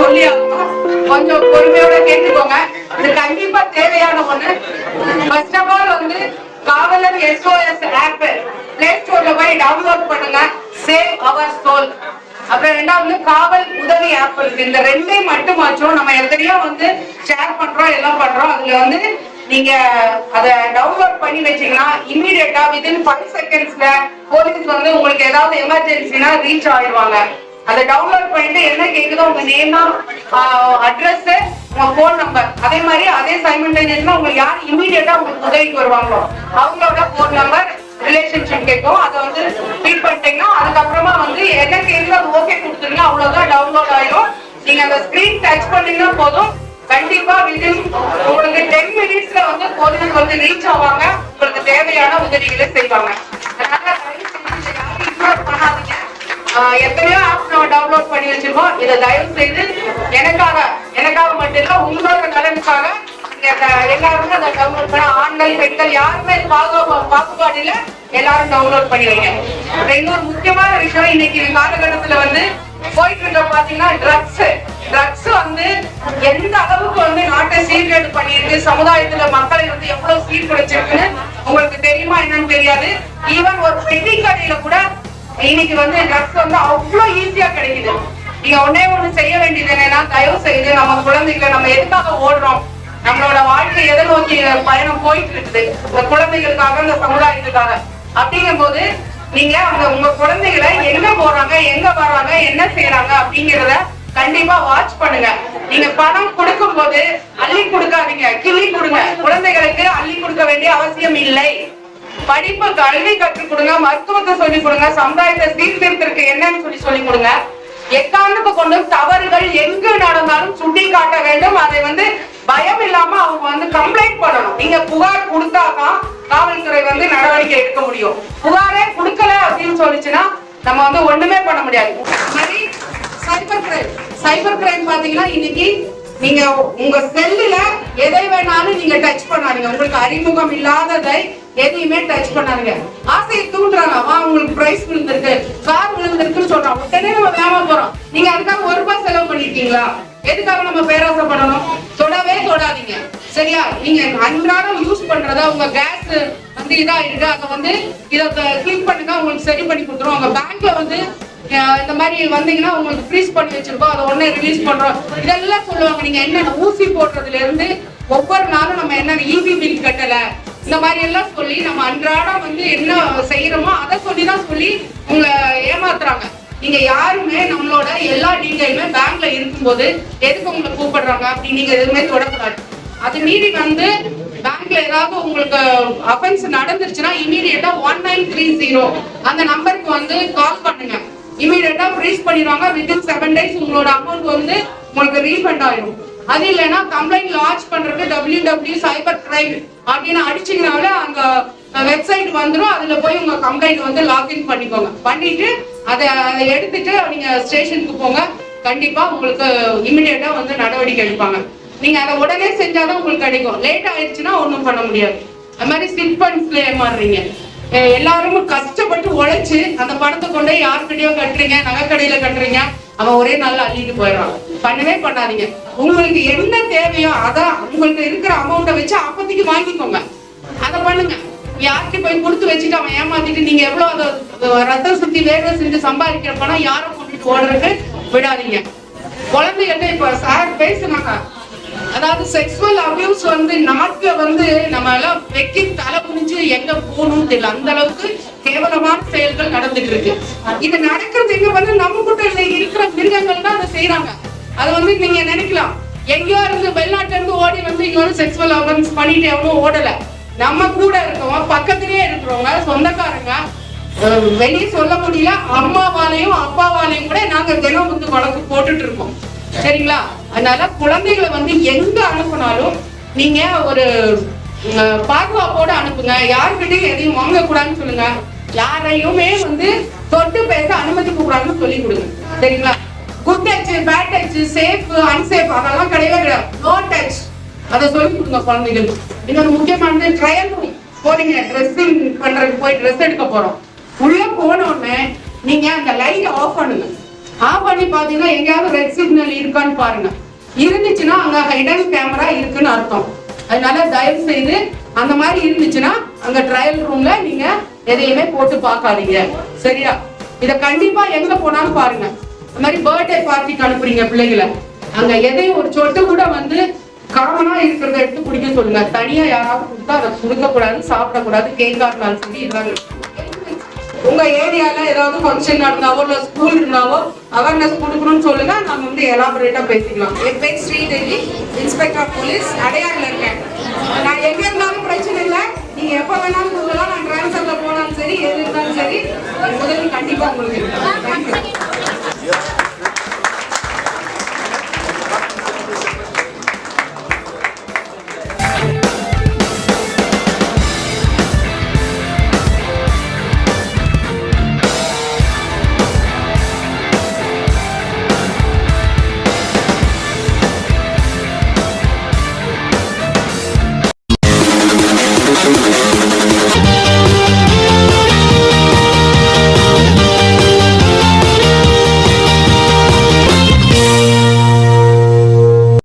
சொல்லி கொஞ்சம் பொறுமையோட கேட்டுக்கோங்க. இது கண்டிப்பா தேவையான ஒண்ணு. ஃபர்ஸ்ட் ஆஃப் ஆல் வந்து காவலர் எஸ்ஓஎஸ் ஆப் பிளே ஸ்டோர்ல போய் டவுன்லோட் பண்ணுங்க. சேவ் அவர் சோல் அப்புறம் ரெண்டாவது காவல் உதவி ஆப் இருக்கு. இந்த ரெண்டே மட்டுமாச்சும் நம்ம எத்தனையோ வந்து ஷேர் பண்றோம் எல்லாம் பண்றோம். அதுல வந்து நீங்க அத டவுன்லோட் பண்ணி வச்சீங்கன்னா இம்மீடியட்டா வித்தின் ஃபைவ் செகண்ட்ஸ்ல போலீஸ் வந்து உங்களுக்கு ஏதாவது எமர்ஜென்சினா ரீச் ஆயிடுவாங்க. அதை டவுன்லோட் பண்ணிட்டு என்ன கேக்குதோ உங்க நேம் அட்ரஸ் உங்க போன் நம்பர் அதே மாதிரி அதே சைமல்டேனியஸ்ல உங்களுக்கு யார் இமீடியட்டா உங்களுக்கு உதவிக்கு வருவாங்களோ அவங்களோட போன் நம்பர் ரிலேஷன்ஷிப் கேட்கும். அதை வந்து ஃபீட் பண்ணிட்டீங்கன்னா அதுக்கப்புறமா வந்து என்ன கேக்குதோ அது ஓகே கொடுத்துருங்க அவ்வளவுதான் டவுன்லோட் ஆயிடும் நீங்க அந்த ஸ்கிரீன் டச் பண்ணீங்கன்னா போதும். கண்டிப்பா வித்தின் உங்களுக்கு டென் மினிட்ஸ்ல வந்து போலீஸ் வந்து ரீச் ஆவாங்க. உங்களுக்கு தேவையான உதவிகளை செய்வாங்க. அதனால பண்ணாதீங்க. எத்தனையோ ஆப் நம்ம வச்சிருக்கோம். இதை தயவு செய்து எனக்காக எனக்காக மட்டும் இல்ல உங்களோட நலனுக்காக நீங்க அதை எல்லாருமே அதை டவுன்லோட் பண்ண ஆண்கள் பெண்கள் யாருமே இது பாகு- பாகுபாடு இல்ல எல்லாரும் டவுன்லோட் பண்ணி வைங்க. இன்னொரு முக்கியமான விஷயம் இன்னைக்கு காலகட்டத்துல வந்து போயிட்டு இருக்க பாத்தீங்கன்னா ட்ரக்ஸ் ட்ரக்ஸ் வந்து எந்த அளவுக்கு வந்து நாட்டை சீர்கேடு பண்ணிருக்கு சமுதாயத்துல மக்களை வந்து எவ்வளவு சீர்குலைச்சிருக்குன்னு உங்களுக்கு தெரியுமா என்னன்னு தெரியாது. ஈவன் ஒரு பெட்டி கடையில கூட இன்னைக்கு வந்து ட்ரக்ஸ் வந்து அவ்வளவு ஈஸியா கிடைக்குது. நீங்க ஒன்னே ஒண்ணு செய்ய வேண்டியது என்னன்னா தயவு செய்து நம்ம குழந்தைகளை நம்ம எதுக்காக ஓடுறோம்? நம்மளோட வாழ்க்கை எதை நோக்கி பயணம் போயிட்டு இருக்குது இந்த குழந்தைகளுக்காக இந்த சமுதாயத்துக்காக. அப்படிங்கும் போது நீங்க அவங்க உங்க குழந்தைகளை எங்க போறாங்க எங்க வர்றாங்க என்ன செய்யறாங்க அப்படிங்கறத கண்டிப்பா வாட்ச் பண்ணுங்க. நீங்க பணம் கொடுக்கும் போது அள்ளி கொடுக்காதீங்க. கிள்ளி கொடுங்க. குழந்தைகளுக்கு அள்ளி கொடுக்க வேண்டிய அவசியம் இல்லை. படிப்பு கல்வி கற்றுக் கொடுங்க மருத்துவத்தை சொல்லிக் கொடுங்க சமுதாயத்தை சீர்திருத்திற்கு என்னன்னு சொல்லி சொல்லிக் கொடுங்க. எக்காரணத்தை கொண்டும் தவறுகள் எங்கு நடந்தாலும் சுட்டி காட்ட வேண்டும். அதை வந்து பயம் இல்லாம அவங்க வந்து கம்ப்ளைண்ட் பண்ணணும். நீங்க புகார் கொடுத்தாதான் காவல்துறை வந்து நடவடிக்கை எடுக்க முடியும். புகாரே கொடுக்கல அப்படின்னு சொல்லிச்சுன்னா நம்ம வந்து ஒண்ணுமே பண்ண முடியாது. மாதிரி சைபர் கிரைம் சைபர் கிரைம் பாத்தீங்கன்னா இன்னைக்கு நீங்க உங்க செல்லுல எதை வேணாலும் நீங்க டச் பண்ணாதீங்க. உங்களுக்கு அறிமுகம் இல்லாததை எதையுமே டச் பண்ணாதீங்க. ஆசை சொல்றாங்க. வா உங்களுக்கு பிரைஸ் விழுந்திருக்கு. கார் விழுந்திருக்குன்னு சொல்றான் உடனே நம்ம வேலை போறோம். நீங்க அதுக்காக ஒரு ரூபாய் செலவு பண்ணிருக்கீங்களா? எதுக்காக நம்ம பேராசை பண்ணணும் தொடவே தொடாதீங்க. சரியா? நீங்க அன்றாடம் யூஸ் பண்றதா உங்க கேஸ் வந்து இதா இருக்கு. அதை வந்து இதை கிளிக் பண்ணுங்க. உங்களுக்கு சரி பண்ணி கொடுத்துரும். உங்க பேங்க்ல வந்து இந்த மாதிரி வந்தீங்கன்னா உங்களுக்கு ஃப்ரீஸ் பண்ணி வச்சிருக்கோம். அதை உடனே ரிலீஸ் பண்றோம். இதெல்லாம் சொல்லுவாங்க. நீங்க என்னென்ன ஊசி போடுறதுல இருந்து ஒவ்வொரு நாளும் நம்ம என்ன யூபி பில் கட்டல இந்த மாதிரி எல்லாம் சொல்லி நம்ம அன்றாடம் வந்து என்ன செய்யறோமோ அதை சொல்லி தான் சொல்லி உங்களை ஏமாத்துறாங்க. நீங்க யாருமே நம்மளோட எல்லா டீட்டெயிலுமே பேங்க்ல இருக்கும்போது எதுக்கு உங்களை கூப்பிடுறாங்க? அப்படி நீங்க எதுவுமே தொடக்கூடாது. அது மீறி வந்து பேங்க்ல ஏதாவது உங்களுக்கு அஃபென்ஸ் நடந்துருச்சுன்னா இமீடியட்டா ஒன் நைன் த்ரீ ஜீரோ அந்த நம்பருக்கு வந்து கால் பண்ணுங்க. இமீடியட்டா ஃப்ரீஸ் பண்ணிடுவாங்க. வித்தின் செவன் டேஸ் உங்களோட அமௌண்ட் வந்து உங்களுக்கு ரீஃபண்ட் ஆயிடும் அது இல்லைன்னா கம்ப்ளைண்ட் லான்ச் பண்றது டபிள்யூ டபிள்யூ சைபர் கிரைம் அப்படின்னு அடிச்சீங்கனாலே அங்க வெப்சைட் வந்துடும் அதுல போய் உங்க கம்ப்ளைண்ட் வந்து லாக்இன் பண்ணிக்கோங்க. பண்ணிட்டு அதை அதை எடுத்துட்டு நீங்க ஸ்டேஷனுக்கு போங்க. கண்டிப்பா உங்களுக்கு இமிடியேட்டா வந்து நடவடிக்கை எடுப்பாங்க. நீங்க அதை உடனே செஞ்சாதான் உங்களுக்கு கிடைக்கும். லேட் ஆயிடுச்சுன்னா ஒண்ணும் பண்ண முடியாது. அது மாதிரி சிட் ஃபண்ட்ஸ்ல ஏமாறுறீங்க எல்லாரும் கஷ்டப்பட்டு உழைச்சு அந்த பணத்தை கொண்டு போய் கட்டுறீங்க நகைக்கடையில கட்டுறீங்க அவன் ஒரே நாள் அள்ளிட்டு போயிடுறான். பண்ணவே பண்ணாதீங்க. உங்களுக்கு என்ன தேவையோ அதான் உங்களுக்கு இருக்கிற அமௌண்ட்டை வச்சு அப்பத்திக்கு வாங்கிக்கோங்க. அதை பண்ணுங்க. யார்கிட்ட போய் கொடுத்து வச்சுட்டு அவன் ஏமாத்திட்டு நீங்க எவ்வளவு அதை ரத்தம் சுத்தி வேர்வை செஞ்சு சம்பாதிக்கிற பணம் யாரும் கொண்டுட்டு ஓடுறதுக்கு விடாதீங்க. குழந்தைகிட்ட இப்ப சார் பேசுனாங்க. அதாவது செக்ஸுவல் அபியூஸ் வந்து நாட்டுல வந்து நம்ம எல்லாம் வெக்கி தலை புரிஞ்சு எங்க போகணும்னு தெரியல. அந்த அளவுக்கு கேவலமான செயல்கள் நடந்துட்டு இருக்கு. இது நடக்கிறது எங்க வந்து நம்ம கிட்ட இருக்கிற மிருகங்கள் தான் அதை செய்யறாங்க அது வந்து நீங்க நினைக்கலாம். எங்கேயோ இருந்து வெளிநாட்டுல இருந்து ஓடி வந்து இங்க வந்து செக்ஸுவல் அபியூஸ் பண்ணிட்டு எவ்வளவு ஓடல. நம்ம கூட இருக்கவங்க பக்கத்திலேயே இருக்கிறவங்க சொந்தக்காரங்க வெளியே சொல்ல முடியல அம்மாவாலையும் அப்பாவாலையும் கூட நாங்க தினம் வந்து வழக்கு போட்டுட்டு இருக்கோம். சரிங்களா? அதனால குழந்தைகளை வந்து எங்க அனுப்புனாலும் நீங்க ஒரு பாதுகாப்போட அனுப்புங்க. யாருக்கிட்டையும் எதையும் வாங்க கூடாதுன்னு சொல்லுங்க. யாரையுமே வந்து தொட்டு பேச அனுமதிக்க கூடாதுன்னு சொல்லி கொடுங்க. சரிங்களா? Good touch bad touch safe unsafe அதெல்லாம் கிடையவே கிடையாது. நோ டச் அதை சொல்லி கொடுங்க குழந்தைகளுக்கு இன்னொரு முக்கியமானது ட்ரையல் ரூம் போறீங்க ட்ரெஸ்ஸிங் பண்றதுக்கு போய் ட்ரெஸ் எடுக்க போறோம். உள்ள போனோடனே நீங்க அந்த லைட் ஆஃப் பண்ணுங்க. ஆஃப் பண்ணி பாத்தீங்கன்னா எங்கேயாவது ரெட் சிக்னல் இருக்கான்னு பாருங்க. இருந்துச்சுன்னா அங்க ஹைடன் கேமரா இருக்குன்னு அர்த்தம். அதனால தயவு செய்து அந்த மாதிரி இருந்துச்சுன்னா அங்க ட்ரையல் ரூம்ல நீங்க எதையுமே போட்டு பார்க்காதீங்க. சரியா? இத கண்டிப்பா எங்க போனாலும் பாருங்க. இந்த மாதிரி பர்த்டே பார்ட்டிக்கு அனுப்புறீங்க பிள்ளைகளை. அங்க எதையும் ஒரு சொட்டு கூட வந்து காமனா இருக்கிறத எடுத்து குடிக்க சொல்லுங்க. தனியா யாராவது கொடுத்தா அதை கொடுக்க கூடாது சாப்பிடக்கூடாது கேக்கா இருந்தாலும் சரி இதெல்லாம் உங்க ஏரியால ஏதாவது ஃபங்க்ஷன் நடந்தாவோ இல்ல ஸ்கூல் இருந்தாவோ அவேர்னஸ் கொடுக்கணும்னு சொல்லுங்க. நாங்க வந்து எலாபரேட்டா பேசிக்கலாம். என் பேர் ஸ்ரீதேவி இன்ஸ்பெக்டர் ஆஃப் போலீஸ் அடையாறுல இருக்கேன். நான் எங்க இருந்தாலும் பிரச்சனை இல்லை. நீங்க எப்ப வேணாலும் கொடுக்கலாம் நான் டிரான்ஸ்ஃபர்ல போனாலும் சரி எது இருந்தாலும் சரி உதவி கண்டிப்பா உங்களுக்கு